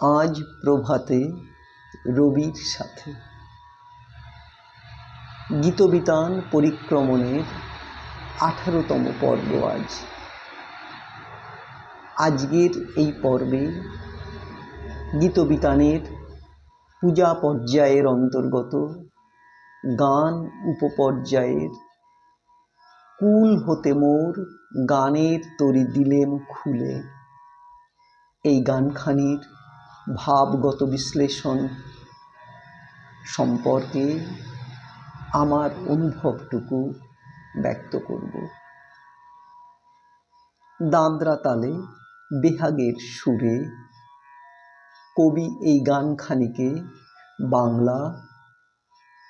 আজ প্রভাতে রবির সাথে। গীতবিতান পরিক্রমণের আঠারোতম পর্ব আজ। আজকের এই পর্বে গীতবিতানের পূজা পর্যায়ের অন্তর্গত গান উপপর্যায়ের কুল হতে মোর গানের তরি দিলেম খুলে। এই গানখানির ভাবগত বিশ্লেষণ সম্পর্কে আমার অনুভবটুকু ব্যক্ত করব। দাদরা তালে বেহাগের সুরে কবি এই গানখানিকে বাংলা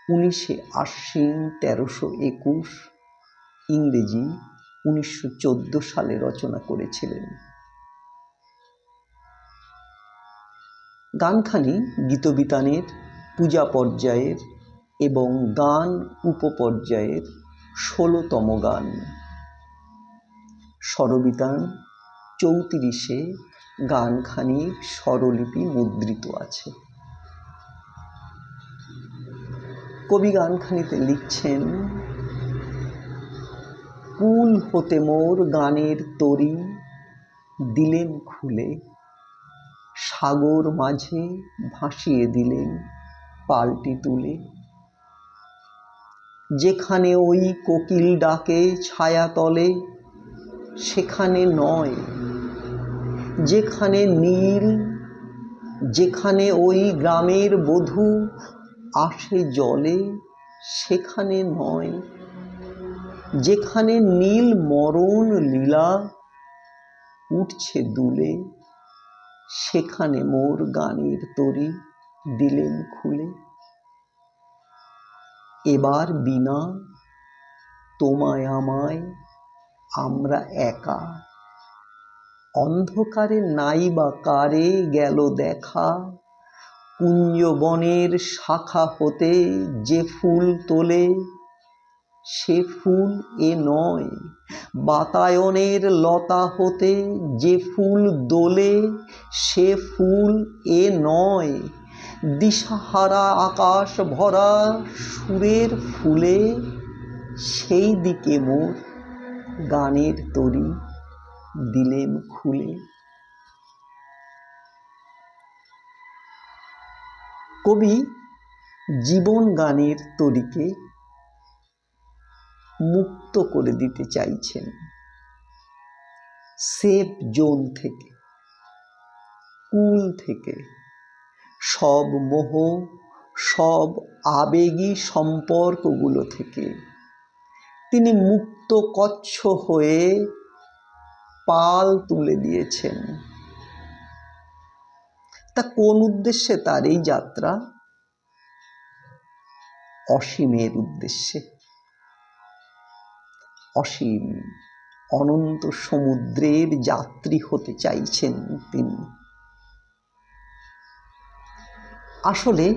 উনিশে আশ্বিন তেরোশো একুশ ইংরেজি উনিশশো চোদ্দ সালে রচনা করেছিলেন। গানখানি গীতবিতানের, পূজা পর্যায়ের এবং গান উপপর্যায়ের ষোলোতম গান। স্বরবিতান চৌত্রিশে গানখানির স্বরলিপি মুদ্রিত আছে। কবি গানখানিতে লিখছেন কুল হতে মোর গানের তরি, দিলেন খুলে সাগর মাঝে ভাসিয়ে দিলেন পাল্টি তুলে। যেখানে ওই কোকিল ডাকে ছায়া তলে, সেখানে নয়। যেখানে নীল, যেখানে ওই গ্রামের বধূ আসে জলে, সেখানে নয়। যেখানে নীল মরণ লীলা উঠছে দুলে সেখানে মোর গানের তরি দিলেন খুলে। এবার বিনা তোমায় আমায়, আমরা একা। অন্ধকারে নাই বা কারে গেল দেখা। কুঞ্জবনের শাখা হতে যে ফুল তোলে সে ফুল এ নয়। বাতায়নের লতা হতে যে ফুল দোলে, সে ফুল এ নয়। দিশাহারা আকাশ ভরা সুরের ফুলে, সেই দিকে মোর গানের তরি দিলেন খুলে। কবি জীবন গানের তরিকে মুক্ত করে দিতে চাইছেন। সেফ জোন থেকে, কুল থেকে, সব মোহ, সব আবেগী সম্পর্কগুলো থেকে তিনি মুক্ত কচ্ছ হয়ে পাল তুলে দিয়েছেন। তা কোন উদ্দেশ্যে তার এই যাত্রা? অসীমের উদ্দেশ্যে। অসীম, অনন্ত সমুদ্রের যাত্রী হতে চাইছেন তিনি। আসলে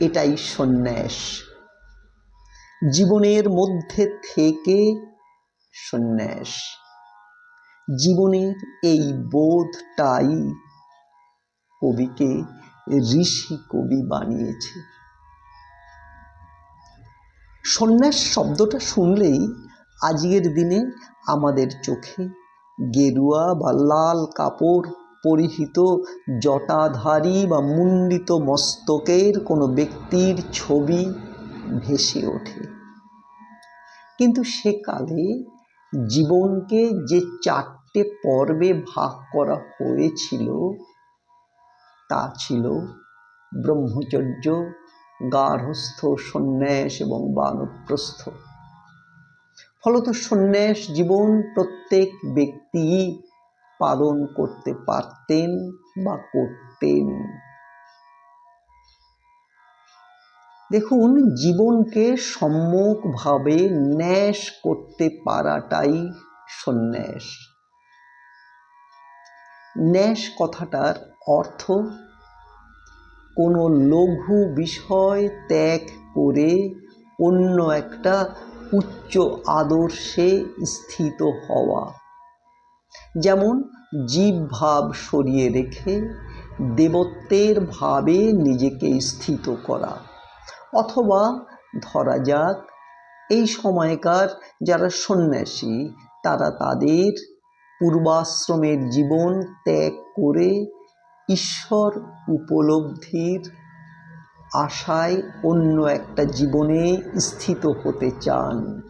এটাই সন্ন্যাস। জীবনের মধ্যে থেকে সন্ন্যাস। জীবনের এই বোধটাই কবিকে ঋষি কবি বানিয়েছে। সন্ন্যাস শব্দটা শুনলেই আজকের দিনে আমাদের চোখে গেরুয়া বা লাল কাপড় পরিহিত জটাধারী বা মুন্ডিত মস্তকের কোনো ব্যক্তির ছবি ভেসে ওঠে। কিন্তু সেকালে জীবনকে যে চারটে পর্বে ভাগ করা হয়েছিল, তা ছিল ব্রহ্মচর্য গার্হস্থ সন্ন্যাস এবং বানপ্রস্থ। ফলত সন্ন্যাস জীবন প্রত্যেক ব্যক্তি পালন করতে পারতেন বা করতেন। দেখুন, জীবনকে সম্মুখভাবে ন্যাস করতে পারাটাই সন্ন্যাস। ন্যাস কথাটার অর্থ, কোনো লঘু বিষয় ত্যাগ করে অন্য একটা উচ্চ আদর্শে স্থিত হওয়া। যেমন জীব ভাব সরিয়ে রেখে দেবত্বের ভাবে নিজেকে স্থিত করা। অথবা ধরা যাক, এই সময়কার যারা সন্ন্যাসী, তারা তাদের পূর্বাশ্রমের জীবন ত্যাগ করে ঈশ্বর উপলব্ধির আশায় অন্য একটা জীবনে স্থিত হতে চান।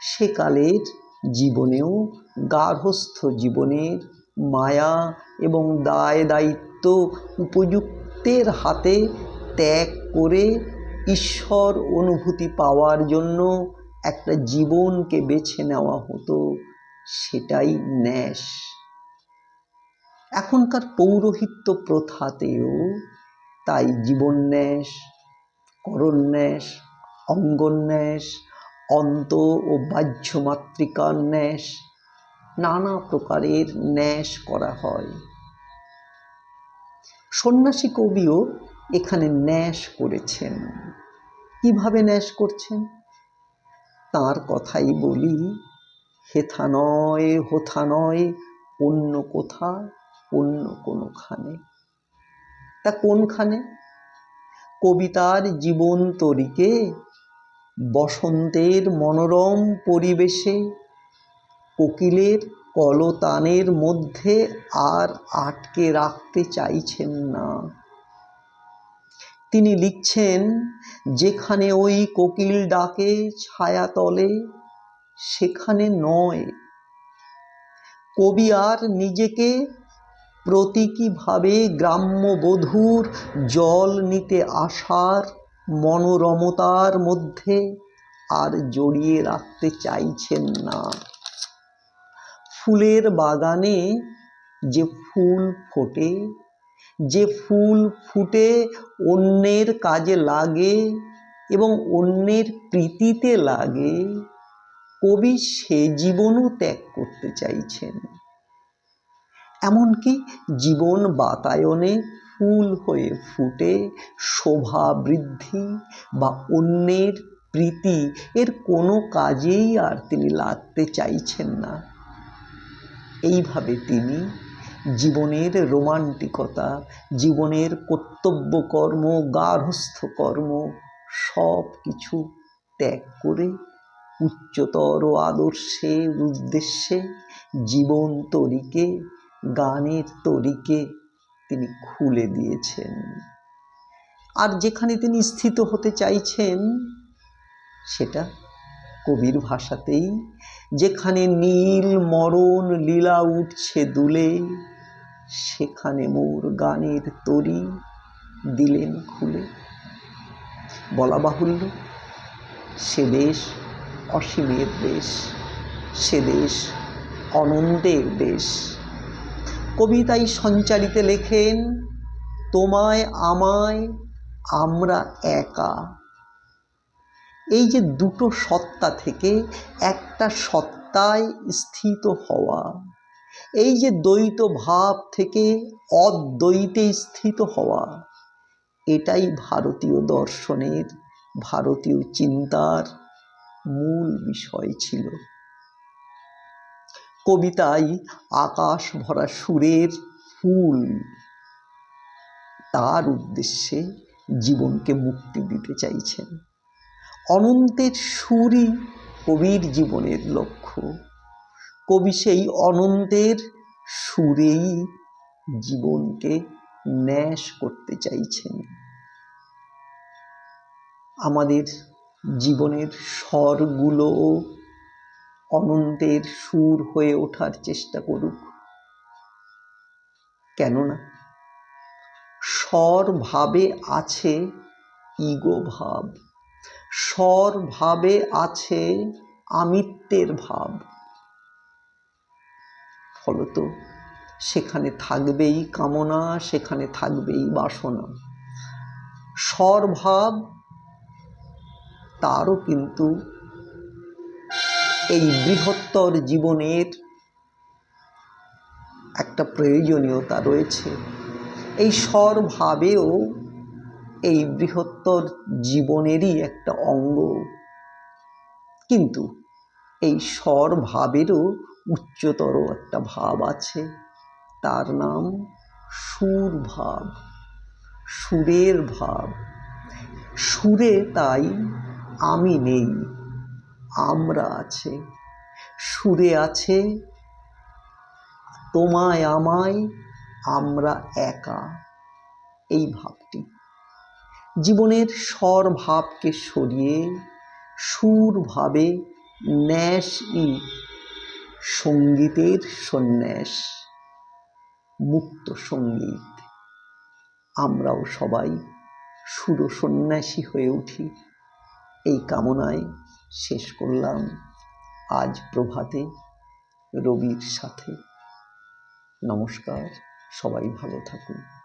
সেকালের জীবনেও গার্হস্থ জীবনের মায়া এবং দায় দায়িত্ব উপযুক্তের হাতে ত্যাগ করে ঈশ্বর অনুভূতি পাওয়ার জন্য একটা জীবনকে বেছে নেওয়া হতো, সেটাই ন্যাস। এখনকার পৌরোহিত্য প্রথাতেও তাই জীবন্যাস করন্যাস অঙ্গন্যাস অন্ত ও বাহ্য মাতৃকার ন্যাস নানা প্রকারের ন্যাস করা হয়। সন্ন্যাসী কবিও এখানে ন্যাস করেছেন। কীভাবে ন্যাস করছেন? তার কথাই বলি, হেথা নয়, হোথা নয়, অন্য কোথা, অন্য কোনোখানে। তা কোনখানে? কবিতার জীবন তরিকে, বসন্তের মনোরম পরিবেশে, কোকিলের কলতানের মধ্যে আর আটকে রাখতে চাইছেন না। তিনি লিখছেন, যেখানে ওই কোকিল ডাকে ছায়াতলে, সেখানে নয়। কবি আর নিজেকে প্রতীকীভাবে গ্রাম্য বধূর জল নিতে আসার মনোরমতার মধ্যে আর জড়িয়ে রাখতে চাইছেন না। ফুলের বাগানে যে ফুল ফোটে, যে ফুল ফুটে অন্যের কাজে লাগে এবং অন্যের প্রীতিতে লাগে, কবি সে জীবনও ত্যাগ করতে চাইছেন। এমনকি জীবন বাতায়নে ফুল হয়ে ফুটে, শোভা বৃদ্ধি বা অন্যের প্রীতি, এর কোনো কাজেই আর তিনি লাগতে চাইছেন না। এইভাবে তিনি জীবনের রোমান্টিকতা, জীবনের কর্তব্য কর্ম গার্হস্থ কর্ম সব কিছু ত্যাগ করে উচ্চতর আদর্শের উদ্দেশ্যে জীবন তরিকে গানের তরিকে তিনি খুলে দিয়েছেন। আর যেখানে তিনি স্থিত হতে চাইছেন, সেটা কবির ভাষাতেই। যেখানে নীল মরণ লীলা উঠছে দুলে, সেখানে মোর গানের তরি দিলেন খুলে। বলা বাহুল্য, সে দেশ অসীমের দেশ, সে দেশ অনন্তের দেশ। কবিতাই সঞ্চালিতে লেখেন, তোমায় আমায় আমরা একা। এই যে দুটো সত্তা থেকে একটা সত্তায় স্থিত হওয়া, এই যে দ্বৈত ভাব থেকে অদ্বৈতে স্থিত হওয়া, এটাই ভারতীয় দর্শনের, ভারতীয় চিন্তার মূল বিষয় ছিল। কবিতায় আকাশ ভরা সুরের ফুল। তার উদ্দেশ্যে জীবনকে মুক্তি দিতে চাইছেন। অনন্তের সুরই কবির জীবনের লক্ষ্য। কবি সেই অনন্তের সুরেই জীবনকে ন্যাস করতে চাইছেন। আমাদের জীবনের স্বরগুলো অনন্তের সুর হয়ে ওঠার চেষ্টা করুক। কেননা স্বর ভাবে আছে ইগো ভাব। স্বর ভাবে আছে আমিত্বের ভাব। ফলত সেখানে থাকবেই কামনা, সেখানে থাকবেই বাসনা। স্বরভাব তারও কিন্তু এই বৃহত্তর জীবনের একটা প্রয়োজনীয়তা রয়েছে। এই স্বরভাবেও এই বৃহত্তর জীবনেরই একটা অঙ্গ। কিন্তু এই স্বরভাবেরও উচ্চতর একটা ভাব আছে। তার নাম সুর ভাব সুরের ভাব। সুরে তাই আমি নেই। আমরা আছে, সুরে আছে, তোমায় আমায় আমরা একা। এই ভাবটি। জীবনের স্বর ভাবকে সরিয়ে সুর ভাবে ই সঙ্গীতের সন্ন্যাস, মুক্ত সংগীত। আমরাও সবাই সুর সন্ন্যাসী হয়ে উঠি। এই কামনায় শেষ করলাম আজ প্রভাতে রবির সাথে। নমস্কার সবাই ভালো থাকুন।